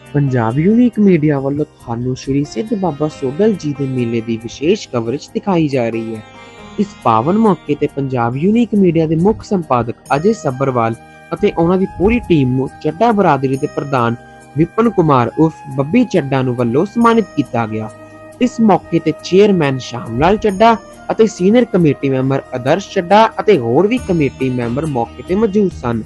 Punjab unique media ਵੱਲੋਂ ਤੁਹਾਨੂੰ ਸ਼੍ਰੀ ਸਿੱਧ ਬਾਬਾ ਸੋਡਲ ਜੀ ਦੇ ਮੇਲੇ ਦੀ ਵਿਸ਼ੇਸ਼ ਕਵਰੇਜ ਦਿਖਾਈ ਜਾ ਰਹੀ ਹੈ। ਇਸ ਪਾਵਨ ਮੌਕੇ ਤੇ ਪੰਜਾਬ ਯੂਨੀਕ ਮੀਡੀਆ ਦੇ ਮੁੱਖ ਸੰਪਾਦਕ ਅਜੇ ਸੱਬਰਵਾਲ ਅਤੇ ਉਹਨਾਂ ਦੀ ਪੂਰੀ ਟੀਮ ਨੂੰ ਚੱਡਾ ਬਰਾਦਰੀ ਦੇ ਪ੍ਰਧਾਨ ਵਿਪਨ ਕੁਮਾਰ ਉਰਫ ਬੱਬੀ ਚੱਡਾ ਨੂੰ ਵੱਲੋਂ ਸਨਮਾਨਿਤ ਕੀਤਾ ਗਿਆ। ਇਸ ਮੌਕੇ ਤੇ ਚੇਅਰਮੈਨ ਸ਼ਾਮ ਲਾਲ ਚੱਡਾ ਅਤੇ senior committee member Adarsh Chadda ਅਤੇ ਹੋਰ ਵੀ ਕਮੇਟੀ ਮੈਂਬਰ ਮੌਕੇ ਤੇ ਮੌਜੂਦ ਸਨ।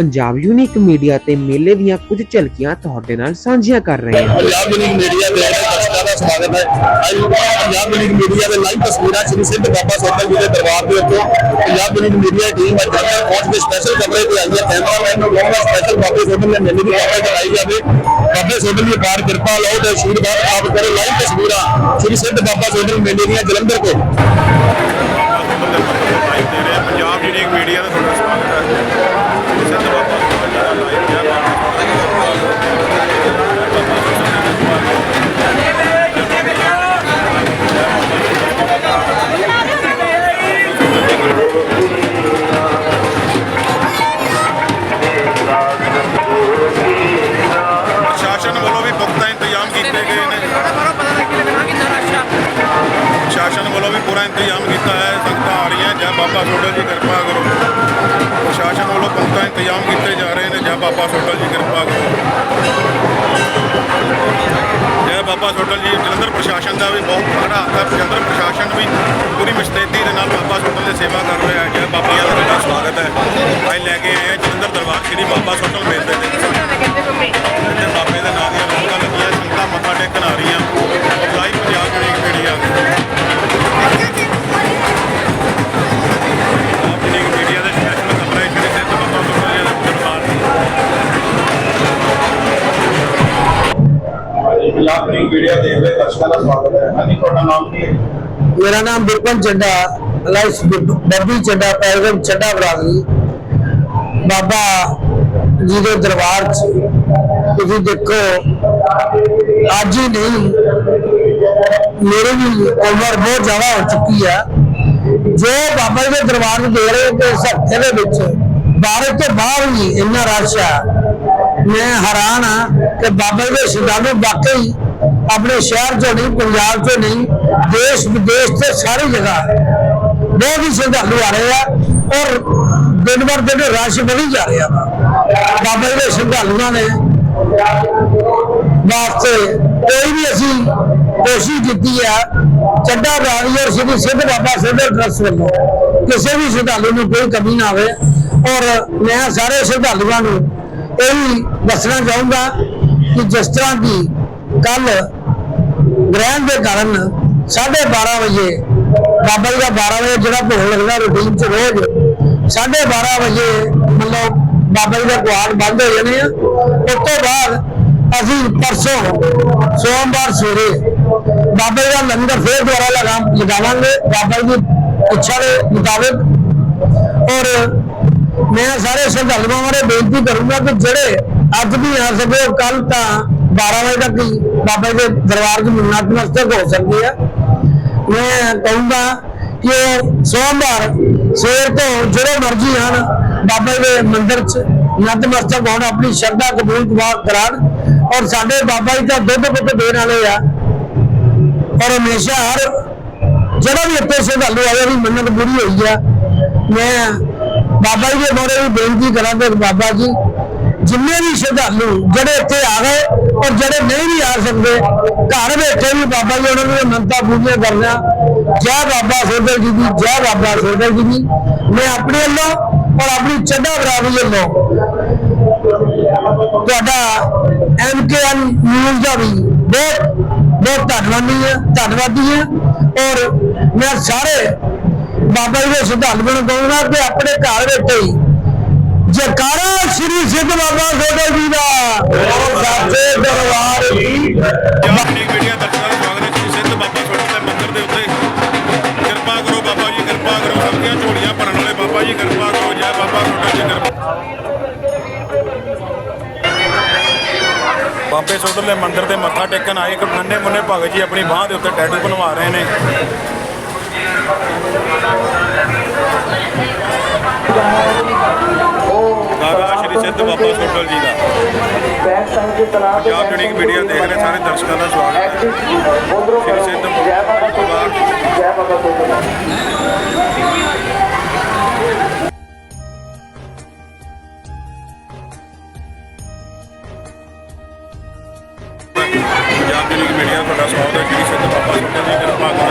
ਪੰਜਾਬ ਯੂਨੀਕ ਮੀਡੀਆ ਤੇ ਮੇਲੇ ਦੀਆਂ ਕੁਝ ਝਲਕੀਆਂ ਤੁਹਾਡੇ ਨਾਲ ਸਾਂਝੀਆਂ ਕਰ ਰਹੇ ਹਾਂ। ਪੰਜਾਬ ਯੂਨੀਕ ਮੀਡੀਆ ਦੇ ਦਰਸ਼ਕਾਂ ਦਾ ਸਵਾਗਤ ਹੈ। ਅੱਜ ਪੰਜਾਬ ਯੂਨੀਕ ਮੀਡੀਆ ਦੇ ਲਾਈਵ ਤਸਵੀਰਾਂ ਸ੍ਰੀ ਸਿੱਧ ਬਾਬਾ ਸੋਤਲ ਜੀ ਦੇ ਦਰਬਾਰ ਦੇ ਉੱਤੋਂ ਪੰਜਾਬ ਯੂਨੀਕ ਮੀਡੀਆ ਦੀ ਟੀਮ ਅੱਜ ਪਹੁੰਚ ਕੇ ਸਪੈਸ਼ਲ ਕਵਰੇਜ ਤੇ ਆਈ ਹੈ। ਕੈਮਰਾਮੈਨ ਨੂੰ ਕਹੂੰਗਾ ਸਪੈਸ਼ਲ ਬਾਬੇ ਸੋਤਲ ਦੇ ਮੇਲੇ ਦੀ ਕਵਰੇਜ ਕਰਾਈ ਜਾਵੇ। ਬਾਬੇ ਸੋਤਲ ਦੀ ਬਾਰ ਕਿਰਪਾ ਲਓ ਤੇ ਆਸ਼ੀਰਵਾਦ ਪ੍ਰਾਪਤ ਕਰੋ। ਲਾਈਵ ਤਸਵੀਰਾਂ ਸ੍ਰੀ ਸਿੱਧ ਬਾਬਾ ਸੋਤਲ ਮੇਲੇ ਦੀਆਂ ਜਲੰਧਰ ਤੋਂ। ਲਾਈਵ ਦੇ ਰਹੇ ਹਾਂ। ਪੰਜਾਬ ਯੂਨੀਕ ਮੀਡੀਆ ਦਾ ਤੁਹਾਡਾ ਸਵਾਗਤ ਹੈ। ਵੀ ਪੂਰਾ ਇੰਤਜ਼ਾਮ ਕੀਤਾ ਹੈ ਸੰਗਤਾਂ ਆ ਰਹੀਆਂ ਜੈ ਬਾਬਾ ਸੋਡਲ ਜੀ, ਕਿਰਪਾ ਕਰੋ। ਪ੍ਰਸ਼ਾਸਨ ਵੱਲੋਂ ਪੁਖਤਾ ਇੰਤਜ਼ਾਮ ਕੀਤੇ ਜਾ ਰਹੇ ਨੇ। ਜੈ ਬਾਬਾ ਸੋਡਲ ਜੀ, ਕਿਰਪਾ ਕਰੋ। ਜੈ ਬਾਬਾ ਸੋਡਲ ਜੀ, ਜਲੰਧਰ ਪ੍ਰਸ਼ਾਸਨ ਦਾ ਵੀ ਬਹੁਤ ਬੜਾ ਹੱਥ ਹੈ। ਜਲੰਧਰ ਪ੍ਰਸ਼ਾਸਨ ਵੀ ਪੂਰੀ ਮੁਸਤੈਦੀ ਦੇ ਨਾਲ ਬਾਬਾ ਸੋਡਲ ਦੀ ਸੇਵਾ ਕਰ ਰਿਹਾ ਹੈ। ਜੈ ਬਾਬਾ ਜੀ ਦਾ ਤੁਹਾਡਾ ਸਵਾਗਤ ਹੈ। ਅੱਜ ਲੈ ਕੇ ਆਏ ਹਾਂ ਜਲੰਧਰ ਦਰਬਾਰ ਸ੍ਰੀ ਬਾਬਾ ਸੋਡਲ ਮੇਲੇ ਦੇ ਦੀ ਮੀਡੀਆ ਦੇ ਦਰਸ਼ਕਾਂ ਦਾ ਸਵਾਗਤ ਹੈ। ਹਾਂਜੀ, ਤੁਹਾਡਾ ਨਾਮ ਕੀ ਹੈ? ਮੇਰਾ ਨਾਮ ਬਿਪਨ ਚੱਡਾ ਅਲਾਈਸ ਬੱਬੀ ਚੱਡਾ, ਪੈਰਗਮ ਚੱਡਾ ਬਰਾਦਰੀ। ਬਾਬਾ ਜੀ ਦੇ ਦਰਬਾਰ 'ਚ ਤੁਸੀਂ ਦੇਖੋ, ਅੱਜ ਹੀ ਨਹੀਂ, ਮੇਰੀ ਵੀ ਉਮਰ ਬਹੁਤ ਜ਼ਿਆਦਾ ਹੋ ਚੁੱਕੀ ਆ ਜੋ ਬਾਬਾ ਜੀ ਦੇ ਦਰਬਾਰ ਨੂੰ ਦੇ ਰਹੇ ਹੋ ਕਿ ਦੇ ਵਿੱਚ ਭਾਰਤ ਤੋਂ ਬਾਹਰ ਵੀ ਇੰਨਾ ਰਸ਼ ਆ ਮੈਂ ਹੈਰਾਨ ਆ ਕਿ ਬਾਬਾ ਜੀ ਦੇ ਸ਼ਰਧਾਲੂ ਵਾਕਈ ਆਪਣੇ ਸ਼ਹਿਰ ਚੋਂ ਨਹੀਂ, ਪੰਜਾਬ ਚੋਂ ਨਹੀਂ, ਦੇਸ਼, ਵਿਦੇਸ਼ ਤੇ ਸਾਰੀ ਜਗ੍ਹਾ। ਬਹੁਤ ਹੀ ਸ਼ਰਧਾਲੂ ਆ ਰਹੇ ਆ ਔਰ ਦਿਨ ਬਰ ਦਿਨ ਰਸ਼ ਵਧੀ ਜਾ ਰਿਹਾ ਵਾ। ਬਾਬਾ ਜੀ ਦੇ ਸ਼ਰਧਾਲੂਆਂ ਨੇ ਵਾਸਤੇ ਕੋਈ ਵੀ ਅਸੀਂ ਕੋਸ਼ਿਸ਼ ਕੀਤੀ ਆ ਚੱਡਾ ਰਾਣੀ ਔਰ ਸ੍ਰੀ ਸਿੱਧ ਬਾਬਾ ਸਿੱਧ ਟਰਸਟ ਵੱਲੋਂ ਕਿਸੇ ਵੀ ਸ਼ਰਧਾਲੂ ਨੂੰ ਕੋਈ ਕਮੀ ਨਾ ਆਵੇ। ਔਰ ਮੈਂ ਸਾਰੇ ਸ਼ਰਧਾਲੂਆਂ ਨੂੰ ਇਹ ਵੀ ਦੱਸਣਾ ਚਾਹੂੰਗਾ ਕਿ ਜਿਸ ਤਰ੍ਹਾਂ ਦੀ ਕੱਲ ਗ੍ਰਹਿਣ ਦੇ ਕਾਰਨ 12:30 ਵਜੇ, ਬਾਬਾ ਜੀ ਦਾ 12 ਵਜੇ ਜਿਹੜਾ ਭੋਗ ਲੱਗਦਾ ਰੂਟੀਨ ਚ ਰੋਜ਼ 12:30 ਵਜੇ ਮਤਲਬ ਬਾਬਾ ਜੀ ਦਾ ਕੁਆੜ ਬੰਦ ਹੋ ਜਾਣੇ ਆ। ਉਸ ਤੋਂ ਬਾਅਦ ਅਸੀਂ ਪਰਸੋਂ ਸੋਮਵਾਰ ਸਵੇਰੇ ਬਾਬਾ ਜੀ ਦਾ ਲੰਗਰ ਫੇਰ ਦੁਆਰਾ ਲਗਾ, ਲਗਾਵਾਂਗੇ। ਬਾਬਾ ਜੀ ਦੀ ਇੱਛਾ ਦੇ ਮੁਤਾਬਿਕ। ਔਰ ਮੈਂ ਸਾਰੇ ਸ਼ਰਧਾਲੂਆਂ ਬਾਰੇ ਬੇਨਤੀ ਕਰੂੰਗਾ ਕਿ ਜਿਹੜੇ ਅੱਜ ਵੀ ਆ ਸਕੇ ਹੋ ਕੱਲ ਤਾਂ 12 ਵਜੇ ਤੱਕ ਹੀ ਬਾਬਾ ਜੀ ਦੇ ਦਰਬਾਰ 'ਚ ਨਤਮਸਤਕ ਹੋ ਸਕਦੀ ਹੈ ਮੈਂ ਕਹੂੰਗਾ ਕਿ ਸੋਮਵਾਰ ਸਵੇਰ ਤੋਂ ਜਿਹੜੇ ਮਰਜ਼ੀ ਹਨ ਬਾਬਾ ਜੀ ਦੇ ਮੰਦਿਰ 'ਚ ਨਤਮਸਤਕ ਹੋਣ ਆਪਣੀ ਸ਼ਰਧਾ ਕਬੂਲ ਦੁਆ ਕਰਾਣ ਔਰ ਸਾਡੇ ਬਾਬਾ ਜੀ ਤਾਂ ਦੁੱਧ ਪੁੱਤ ਦੇਣ ਵਾਲੇ ਆ। ਔਰ ਹਮੇਸ਼ਾ ਹਰ ਜਿਹੜਾ ਵੀ ਇੱਥੇ ਸ਼ਰਧਾਲੂ ਆਇਆ ਵੀ ਮੰਨਤ ਪੂਰੀ ਹੋਈ ਆ। ਮੈਂ ਬਾਬਾ ਜੀ ਦੇ ਮੋਰੇ ਵੀ ਬੇਨਤੀ ਕਰਾਂਗੇ ਬਾਬਾ ਜੀ, ਜਿੰਨੇ ਵੀ ਸ਼ਰਧਾਲੂ ਜਿਹੜੇ ਇੱਥੇ ਆ ਗਏ ਔਰ ਜਿਹੜੇ ਨਹੀਂ ਵੀ ਆ ਸਕਦੇ, ਘਰ ਬੈਠੇ ਵੀ ਬਾਬਾ ਜੀ ਉਹਨਾਂ ਨੂੰ ਮੰਨਤਾਂ ਪੂਰੀਆਂ ਕਰਨਾ ਜੈ ਬਾਬਾ ਸੋਦਰ ਜੀ ਦੀ, ਜੈ ਬਾਬਾ ਸੋਦਰ ਜੀ ਦੀ। ਮੈਂ ਆਪਣੇ ਵੱਲੋਂ ਔਰ ਆਪਣੀ ਚੱਡਾ ਬਰਾਦਰੀ ਵੱਲੋਂ ਤੁਹਾਡਾ ਐਮਕੇਐਨ ਨਿਊਜ਼ ਦਾ ਵੀ ਬਹੁਤ ਬਹੁਤ ਧੰਨਵਾਦੀ ਹਾਂ ਧੰਨਵਾਦੀ ਹਾਂ। ਔਰ ਮੈਂ ਸਾਰੇ ਬਾਬਾ ਜੀ ਦੇ ਸ਼ਰਧਾਲੂਆਂ ਨੂੰ ਕਹੂੰਗਾ ਕਿ ਆਪਣੇ ਘਰ ਬੈਠੇ ਹੀ ਜਕਾਰਾ ਸ੍ਰੀ ਸਿੱਧ ਬਾਬਾ ਸੋਦਰ ਜੀ ਦਾ। ਸਾਚੇ ਦਰਬਾਰ ਦੀ ਯੂਨੀਕ ਮੀਡੀਆ ਦਰਸ਼ਕਾਂ ਦਾ ਸਵਾਗਤ ਹੈ ਸ੍ਰੀ ਸਿੱਧ ਬਾਬਾ ਸੋਡਲ ਦੇ ਮੰਦਿਰ ਦੇ ਉੱਤੇ। ਕਿਰਪਾ ਕਰੋ ਬਾਬਾ ਜੀ ਕਿਰਪਾ ਕਰੋ। ਸਭ ਦੀਆਂ ਝੋਲੀਆਂ ਭਰਨ ਵਾਲੇ ਬਾਬਾ ਜੀ ਕਿਰਪਾ ਕਰੋ। ਜੈ ਬਾਬਾ ਜੀ ਕਿਰਪਾ। ਬਾਬੇ ਸੋਡਲ ਦੇ ਮੰਦਿਰ ਤੇ ਮੱਥਾ ਟੇਕਣ ਆਏ ਇੱਕ ਨੰਨੇ ਮੁੰਨੇ ਭਗਤ ਜੀ ਆਪਣੀ ਬਾਹ ਦੇ ਉੱਤੇ ਟੈਟੂ ਬਣਵਾ ਰਹੇ ਨੇ। ਬਾਬਾ ਸੋਡਲ ਜੀ ਦਾ। ਪੰਜਾਬ ਯੂਨੀਕ ਮੀਡੀਆ ਦੇਖ ਰਹੇ ਸਾਰੇ ਦਰਸ਼ਕਾਂ ਦਾ ਸਵਾਗਤ ਹੈ। ਸ੍ਰੀ ਸਿੱਧ ਬਾਬਾ ਜੀ ਪਰਿਵਾਰ। ਪੰਜਾਬ ਯੂਨੀਕ ਮੀਡੀਆ ਤੁਹਾਡਾ ਸਵਾਗਤ ਹੈ। ਸ੍ਰੀ ਸਿੱਧ ਬਾਬਾ ਸੋਡਲ ਜੀ ਕਿਰਪਾ ਕਰੋ ਬਾਬਾ